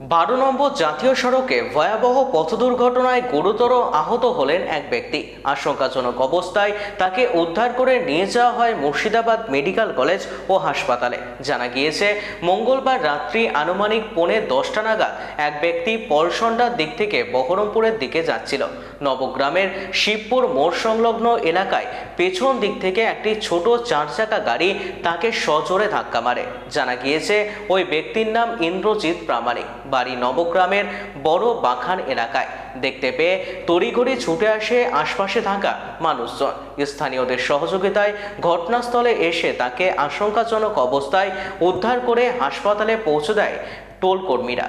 বারো নম্বর জাতীয় সড়কে ভয়াবহ পথ দুর্ঘটনায় গুরুতর আহত হলেন এক ব্যক্তি। আশঙ্কাজনক অবস্থায় তাকে উদ্ধার করে নিয়ে যাওয়া হয় মুর্শিদাবাদ মেডিকেল কলেজ ও হাসপাতালে। জানা গিয়েছে, মঙ্গলবার রাত্রি আনুমানিক পৌনে দশটা নাগাদ এক ব্যক্তি পলসন্ডার দিক থেকে বহরমপুরের দিকে যাচ্ছিল। নবগ্রামের শিবপুর মোড় সংলগ্ন এলাকায় পেছন দিক থেকে একটি ছোট চার চাকা গাড়ি তাকে সজোরে ধাক্কা মারে। জানা গিয়েছে, ওই ব্যক্তির নাম ইন্দ্রজিৎ প্রামাণিক। বাড়ি নবগ্রামের বড় বাখান এলাকায়। দেখতে পেয়ে তড়িঘড়ি ছুটে আসে আশপাশে থাকা মানুষজন। স্থানীয়দের সহযোগিতায় ঘটনাস্থলে এসে তাকে আশঙ্কাজনক অবস্থায় উদ্ধার করে হাসপাতালে পৌঁছে দেয় টোল কর্মীরা।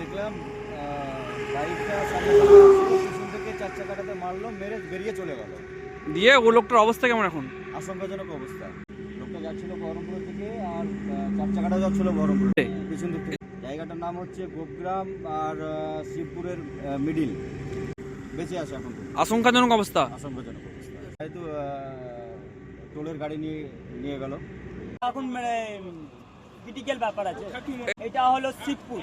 দেখলাম বাইকটা পিছন থেকে চার চাকাটাতে মারলো মেরে বেরিয়ে চলে গেল। দিয়ে ও লোকটার অবস্থা কেমন এখন? আশঙ্কাজনক অবস্থা। লোকটা যাচ্ছিল বহরমপুর থেকে আর চার চাকাটা যাচ্ছিল বহরমপুর পিছন দিক থেকে। জায়গাটার নাম হচ্ছে গোপগ্রাম আর শিবপুরের মিডিল বেঁচে আছে এখন আশঙ্কাজনক অবস্থা? আশঙ্কাজনক অবস্থা। হয়তো টোলের গাড়ি নিয়ে নিয়ে গেল। এখন মানে ক্রিটিক্যাল ব্যাপার আছে। এটা হলো শিবপুর।